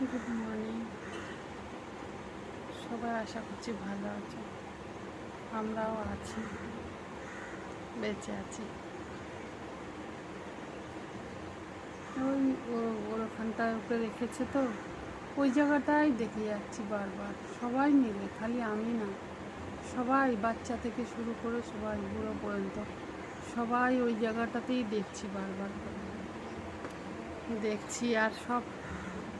Good morning সবাই আশা করছি ভালো আছে। আমরাও আছি, বেঁচে আছি। ওই ওর ওখানটায় ওকে রেখেছে তো। ওই জায়গাটাই দেখে যাচ্ছি বারবার। সবাই মিলে, খালি আমি না। সবাই বাচ্চা থেকে শুরু করে সবাই বুড়ো পর্যন্ত। সবাই ওই জায়গাটাতেই দেখছি বারবার। দেখছি আর সব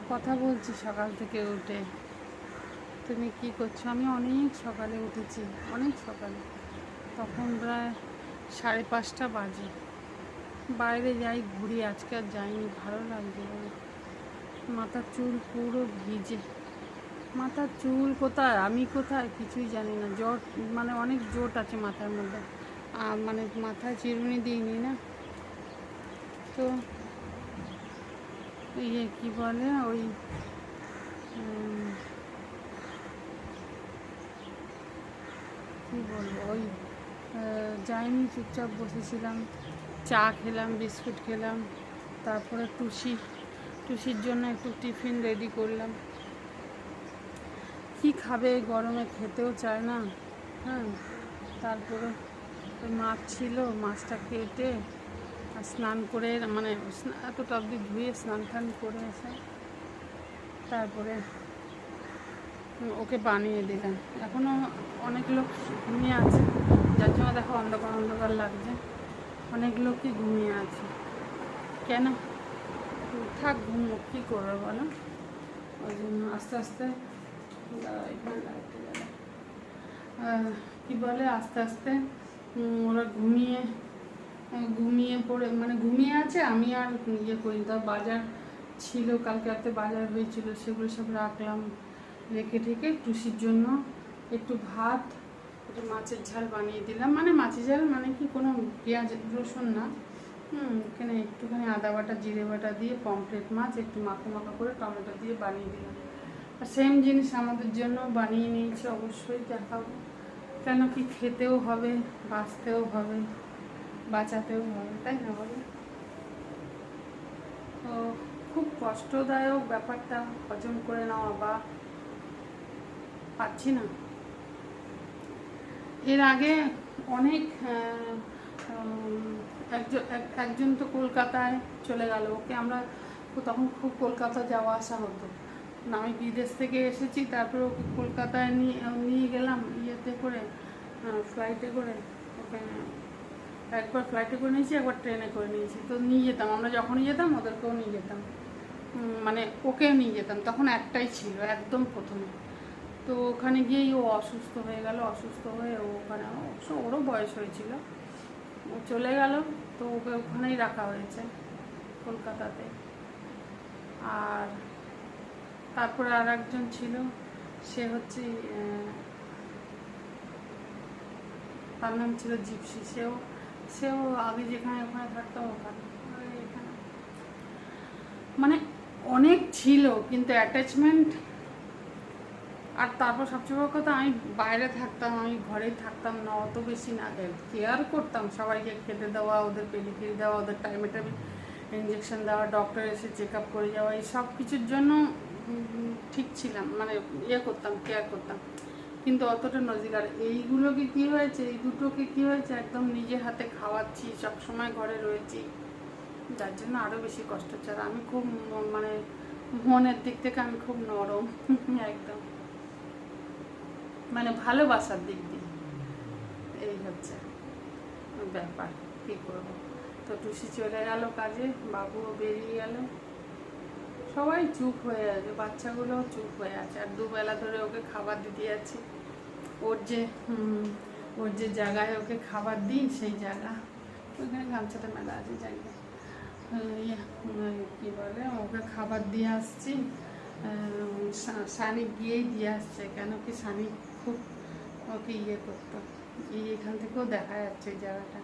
কথা বলছি সকাল থেকে উঠে। তুমি কি করছ? আমি অনেক সকালে উঠেছি, অনেক সকালে। তখন প্রায় সাড়ে পাঁচটা বাজে। বাইরে যাই, ঘুরি, আজকে আর যাইনি, ভালো লাগছে। মাথার চুল পুরো ভিজে। মাথার চুল কোথায়? আমি কোথায়? কিছুই জানি না। জট মানে অনেক জোট আছে মাথার মধ্যে। আর মানে মাথায় চিরুনি দিইনি না? তো ইয়ে কি বলে, ওই কি বলব, ওই যাইনি, চুপচাপ বসেছিলাম, চা খেলাম, বিস্কুট খেলাম, তারপরে টুসি, টুসির জন্য একটু টিফিন রেডি করলাম। কি খাবে গরমে খেতেও চায় না হ্যাঁ তারপরে মাছ ছিল, মাছটা কেটে স্নান করে মানে এতটা অবধি ধুয়ে স্নান টান করে এসে তারপরে ওকে বানিয়ে দিলাম। এখনও অনেক লোক ঘুমিয়ে আছে, যার জন্য দেখো অন্ধকার অন্ধকার লাগছে। অনেক লোকই ঘুমিয়ে আছে। কেন? থাক, ঘুমো কী করবে বলো? ওই জন্য আস্তে আস্তে কি বলে? আস্তে আস্তে ওরা ঘুমিয়ে ঘুমিয়ে পড়ে মানে ঘুমিয়ে আছে, আমি আর ইয়ে করি তার বাজার ছিল, কালকে রাতে বাজার হয়েছিল, সেগুলো সব রাখলাম, রেখে ঠেকে টুসির জন্য একটু ভাত, একটু মাছের ঝাল বানিয়ে দিলাম। মানে মাছের ঝাল মানে কি, কোনো পেঁয়াজ, রসুন না। হুম, এখানে একটুখানি আদা বাটা, জিরে বাটা দিয়ে পমফ্রেট মাছ, একটু মাখা মাখা করে টমেটো দিয়ে বানিয়ে দিলাম। আর সেম জিনিস আমাদের জন্য বানিয়ে নিয়েছি, অবশ্যই দেখাবো। কেন কি খেতেও হবে, বাঁচতেও হবে। বাঁচাতেও হবে তাই না বলো? তো খুব কষ্টদায়ক ব্যাপারটা হজম করে নেওয়া বা পাচ্ছি না। এর আগে অনেক একজন একজন তো কলকাতায় চলে গেল ওকে আমরা তখন খুব কলকাতা যাওয়া আসা হতো। না, আমি বিদেশ থেকে এসেছি তারপরে ওকে কলকাতায় নিয়ে নিয়ে গেলাম ইয়েতে করে ফ্লাইটে করে ওকে একবার ফ্লাইটে করে নিয়েছি, একবার ট্রেনে করে নিয়েছি। তো নিয়ে যেতাম, আমরা যখনই যেতাম, ওদেরকেও নিয়ে যেতাম। মানে ওকেও নিয়ে যেতাম। তখন একটাই ছিল, একদম প্রথমে। তো ওখানে গিয়েই ও অসুস্থ হয়ে গেল, অসুস্থ হয়ে ও ওখানে, অবশ্য ওরও বয়স হয়েছিল। ও চলে গেল, তো ওকে ওখানেই রাখা হয়েছে, কলকাতাতে। আর তারপরে আর একজন ছিল, সে হচ্ছে তার নাম ছিল জিপসি। সেও সেও আগে যেখানে ওখানে থাকতো ওখানে। এখানে মানে অনেক ছিল, কিন্তু অ্যাটাচমেন্ট আর তারপর সবচেয়ে বড় কথা, আমি বাইরে থাকতাম, আমি ঘরেই থাকতাম না, অত বেশি না। কেয়ার করতাম সবাইকে, খেতে দেওয়া, ওদের পেডিকিরি দেওয়া, ওদের টাইমে টাইমে ইঞ্জেকশন দেওয়া ডক্টর এসে চেক আপ করে যাওয়া, এই সব কিছুর জন্য ঠিক ছিলাম মানে ইয়ে করতাম কেয়ার করতাম। কিন্তু অতটা নজির আর এইগুলোকে কি হয়েছে? এই দুটোকে কি হয়েছে? একদম নিজে হাতে খাওয়াচ্ছি, সবসময় ঘরে রয়েছি। যার জন্য আরও বেশি কষ্ট হচ্ছে। আর আমি খুব মানে মনের দিক থেকে আমি খুব নরম, একদম। মানে ভালোবাসার দিক দিয়ে। এই হচ্ছে ব্যাপার। কী করব? তো টুসি চলে গেল কাজে, বাবুও বেরিয়ে গেল। সবাই চুপ হয়ে আছে, বাচ্চাগুলোও চুপ হয়ে আছে। আর দুবেলা ধরে ওকে খাবার দিতে যাচ্ছি। ওর যে ওর যে জায়গায় ওকে খাবার দিই, সেই জায়গা। ওইখানে গামছাটা মেলা আছে জায়গায় ইয়ে কী বলে, ওকে খাবার দিয়ে আসছি। সানি গিয়েই দিয়ে আসছে, কেন কি সানি খুব ওকে ইয়ে করতো। এই এখান থেকেও দেখা যাচ্ছে এই জায়গাটা।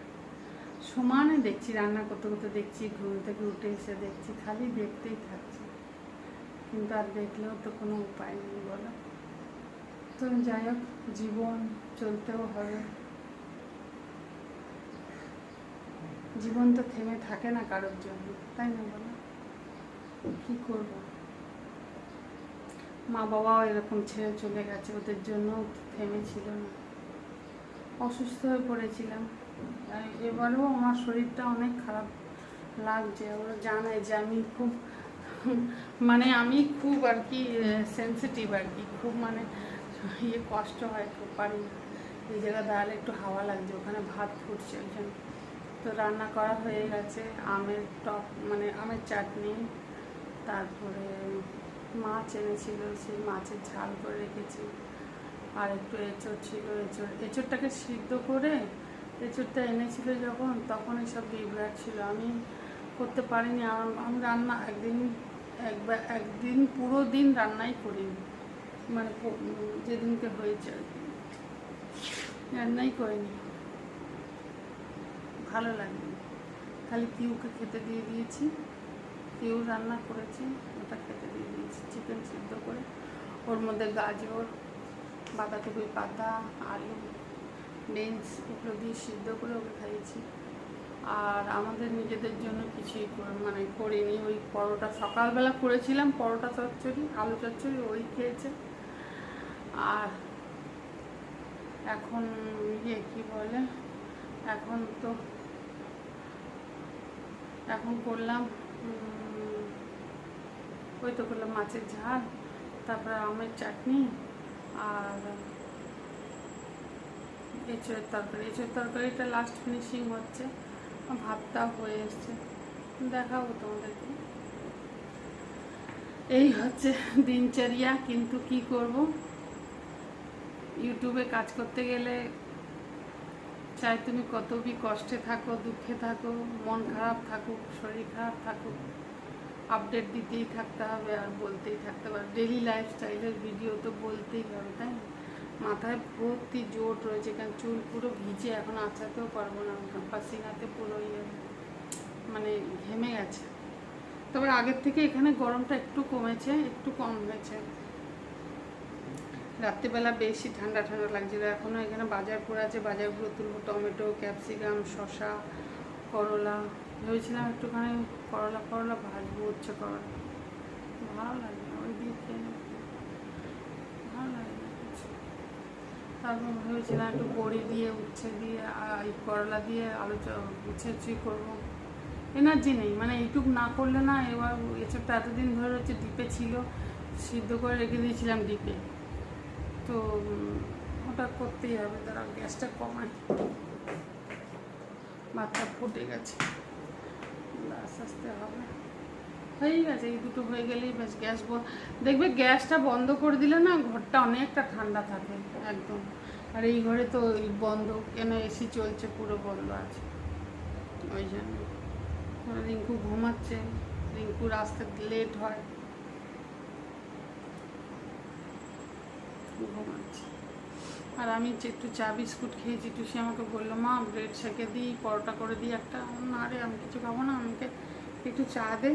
সমানে দেখছি, রান্না করতে করতে দেখছি, ঘুম থেকে উঠে এসে দেখছি, খালি দেখতেই থাকছি। কিন্তু আর দেখলেও তো কোনো উপায় নেই বলো। তো যাই হোক, জীবন চলতেও হবে। জীবন তো থেমে থাকে না কারোর জন্য, তাই না বলো? কী করব? মা বাবাও এরকম ছেড়ে চলে গেছে, ওদের জন্য থেমেছিল না। অসুস্থ হয়ে পড়েছিলাম। এবারেও আমার শরীরটা অনেক খারাপ লাগছে, ওরা জানে যে আমি খুব মানে আমি খুব আর কি সেন্সিটিভ আর কি। খুব মানে ইয়ে কষ্ট হয়, খুব পারি। এই জায়গায় দাঁড়ালে একটু হাওয়া লাগছে, ওখানে ভাত ফুটছে ওই জন্য। তো রান্না করা হয়ে গেছে, আমের টক মানে আমের চাটনি, তারপরে মাছ এনেছিল, সেই মাছের ঝাল করে রেখেছি। আর একটু এঁচড় ছিল, এঁচড়, এঁচড়টাকে সিদ্ধ করে এঁচড়টা এনেছিল যখন, তখন এসব বিভ্রাট ছিল। আমি করতে পারিনি আমার আমি রান্না একদিন একবার একদিন, পুরো দিন রান্নাই করিনি। মানে যেদিনকে হয়েছে আর কি। রান্নাই করিনি। ভালো লাগেনি। খালি পিউকে খেতে দিয়ে দিয়েছি। পিউ রান্না করেছি, ওটা খেতে দিয়ে দিয়েছি। চিকেন সিদ্ধ করে। ওর মধ্যে গাজর বাঁধাকপি পাতা, আলু, বিনস, এগুলো দিয়ে সিদ্ধ করে ওকে খাইয়েছি। আর আমাদের নিজেদের জন্য কিছুই মানে করিনি। ওই পরোটা সকালবেলা করেছিলাম, পরোটা চচ্চড়ি, আলু চচ্চড়ি, ওই খেয়েছে। আর এখন ইয়ে কি বলে? এখন তো, এখন করলাম ওই তো করলাম মাছের ঝাল, তারপরে আমের চাটনি আর এঁচড়ের তরকারি। এঁচড়ের তরকারিটা লাস্ট ফিনিশিং হচ্ছে। ভাতটা হয়ে এসছে। দেখাবো তোমাদেরকে। এই হচ্ছে দিনচর্যা, কিন্তু কি করব? ইউটিউবে কাজ করতে গেলে চাই তুমি কত বি কষ্টে থাকো, দুঃখে থাকো, মন খারাপ থাকুক, শরীর খারাপ থাকুক আপডেট দিতেই থাকতে হবে আর বলতেই থাকতে হবে। ডেলি লাইফস্টাইলের ভিডিও তো বলতেই হবে, তাই না? মাথায় ভর্তি জোট রয়েছে, কারণ চুল পুরো ভিজে এখন আঁচাতেও পারব না পাসিনাতে পুরো ইয়ে মানে ঘেমে গেছে। তবে আগের থেকে এখানে গরমটা একটু কমেছে, একটু কম হয়েছে। রাত্রিবেলা বেশি ঠান্ডা ঠান্ডা লাগছিল এখনও এখানে বাজার পড়ে আছে বাজারগুলো তুলবো টমেটো, ক্যাপসিকাম, শসা, করলা। ভেবেছিলাম একটুখানি করলা করলা ভাজবো হচ্ছে করলা। ভালো লাগে না, ওই দিয়ে খেয়ে নেব। ভালো লাগে না কিছু। তারপর ভেবেছিলাম একটু বড়ি দিয়ে, উচ্ছে দিয়ে এই করলা দিয়ে আলু উচ্ছে উচ্ছি করব। এনার্জি নেই মানে এইটুক না করলে না এবার এসবটা এতদিন ধরে হচ্ছে ডিপে ছিল, সিদ্ধ করে রেখে দিয়েছিলাম ডিপে। তো ওটা করতেই হবে, তারা গ্যাসটা কমায় ভাতটা ফুটে গেছে। আস্তে আস্তে হবে। হয়ে গেছে, এই দুটো হয়ে গেলেই বেশ গ্যাস দেখবে গ্যাসটা বন্ধ করে দিলে না ঘরটা অনেকটা ঠান্ডা থাকে, একদম। আর এই ঘরে তো বন্ধ, কেন এসি চলছে পুরো বন্ধ আছে। ওই জন্য। রিঙ্কু ঘুমাচ্ছে রিঙ্কুর আসতে লেট হয়। ঘুমাচ্ছে। আর আমি একটু চা বিস্কুট খেয়েছি টুসি আমাকে বলল, মা, ব্রেড সেকে দিই, পরোটা করে দিই একটা। না রে, আমি কিছু খাব না, আমাকে একটু চা দে।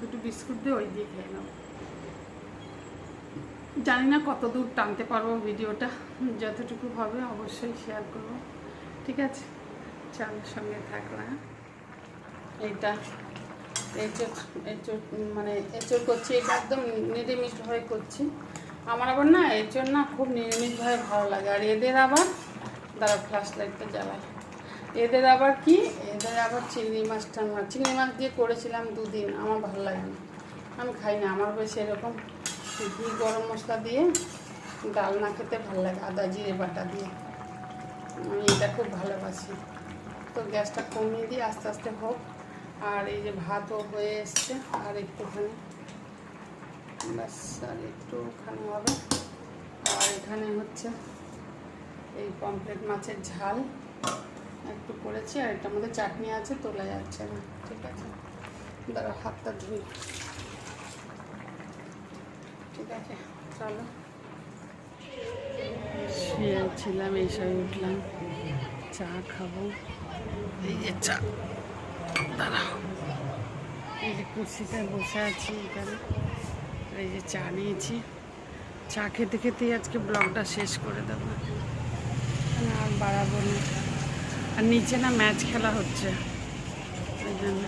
দুটো বিস্কুট দে ওই দিয়ে খেয়ে নেব জানি না কত দূর টানতে পারব ভিডিওটা, যতটুকু হবে অবশ্যই শেয়ার করব। ঠিক আছে? চালের সঙ্গে থাকলাম হ্যাঁ? এইটা, এঁচড় এঁচড় মানে এঁচড় করছি, এটা একদম নিরামিষভাবে করছি। আমার আবার না এঁচড় না খুব নিরামিষভাবে ভালো লাগে, আর এদের আবার দাঁড়া ফ্ল্যাশ লাইটটা জ্বালায় এদের আবার কি? এদের আবার চিংড়ি মাছ টানা চিংড়ি মাছ দিয়ে করেছিলাম দুদিন, আমার ভালো লাগে না। আমি খাই না, আমার বেশ এরকম ঘি, গরম মশলা দিয়ে ডালনা খেতে ভালো লাগে, আদা, জিরে বাটা দিয়ে। আমি এটা খুব ভালোবাসি। তো গ্যাসটা কমিয়ে দিয়ে আস্তে আস্তে হোক। আর এই যে ভাতও হয়ে এসছে, আর একটুখানি। ব্যাস, আর একটুখানি হবে। আর এখানে হচ্ছে এই পমফ্রেট মাছের ঝাল। একটু করেছি আর এটার মধ্যে চাটনি আছে, তোলা যাচ্ছে না, ঠিক আছে? দাঁড়া, হাতটা ধুই। ঠিক আছে, চলো। শুয়েছিলাম এইসব উঠলাম। চা খাব। এই যে চা দাঁড়াও এই যে কুর্সিতে বসে আছি এখানে। এই যে চা নিয়েছি। চা খেতে খেতেই আজকে ব্লগটা শেষ করে দেবো। আর বাড়াবো না। আর নিচে না ম্যাচ খেলা হচ্ছে। ওই জন্য।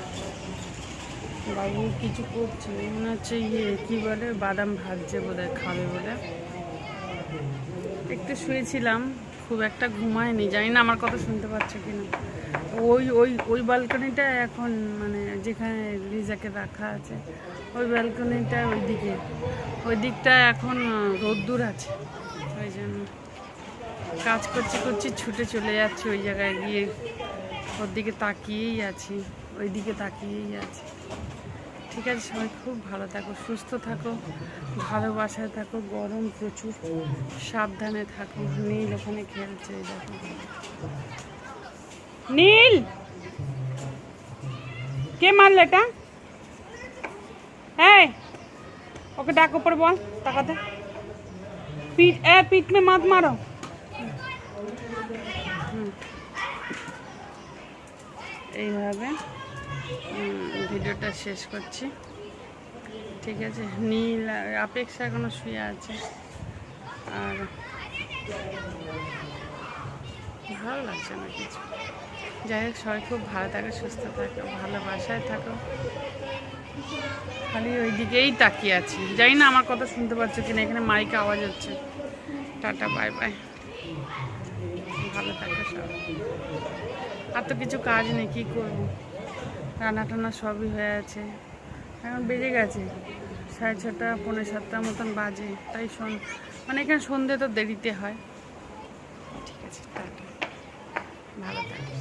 বাবু কিছু করছে, মনে হচ্ছে ইয়ে কী বলে, বাদাম ভাজছে হয়, খাবে বলে। একটু শুয়েছিলাম, খুব একটা ঘুমায়নি, জানি না আমার কথা শুনতে পাচ্ছে কিনা। ওই ওই ওই ব্যালকনিটা এখন মানে যেখানে রিজাকে রাখা আছে, ওই ব্যালকনিটা ওই দিকে ওই দিকটা এখন, রোদ্দুর আছে, ওই জন্য। কাজ করছি করছি ছুটে চলে যাচ্ছি, ওই জায়গায় গিয়ে ওর দিকে তাকিয়েই আছি, ওই দিকে তাকিয়েই আছি। ঠিক আছে, সবাই খুব ভালো থাকো, সুস্থ থাকো, ভালোবাসায় থাকো, গরম প্রচুর, সাবধানে থাকো, নীল ওখানে খেলছে দেখো। নীল! কে মারলে এটা? হ্যাঁ ওকে ডাক উপর বল, তাকাতে। পিঠ এ পিঠ মে মাত মারো। এইভাবে। ভিডিওটা শেষ করছি। ঠিক আছে, নীল আর অপেক্ষা এখনও শুয়ে আছে। আর ভালো লাগছে না কিছু। যাই হোক, সবাই খুব ভালো থাকো, সুস্থ থাকো ভালোবাসায় থাকো। খালি ওই দিকেই তাকিয়ে আছি। জানি না আমার কথা শুনতে পাচ্ছ কিনা, এখানে মাইক আওয়াজ হচ্ছে। টাটা বাই বাই ভালো থাকো সব আর তো কিছু কাজ নেই, কী করব? রান্না টান্না সবই হয়ে আছে। এখন বেজে গেছে, সাড়ে ছটা, পৌনে সাতটার মতন বাজে, তাই শোন মানে এখানে সন্ধে তো দেরিতে হয়। ঠিক আছে ভালো থাকিস।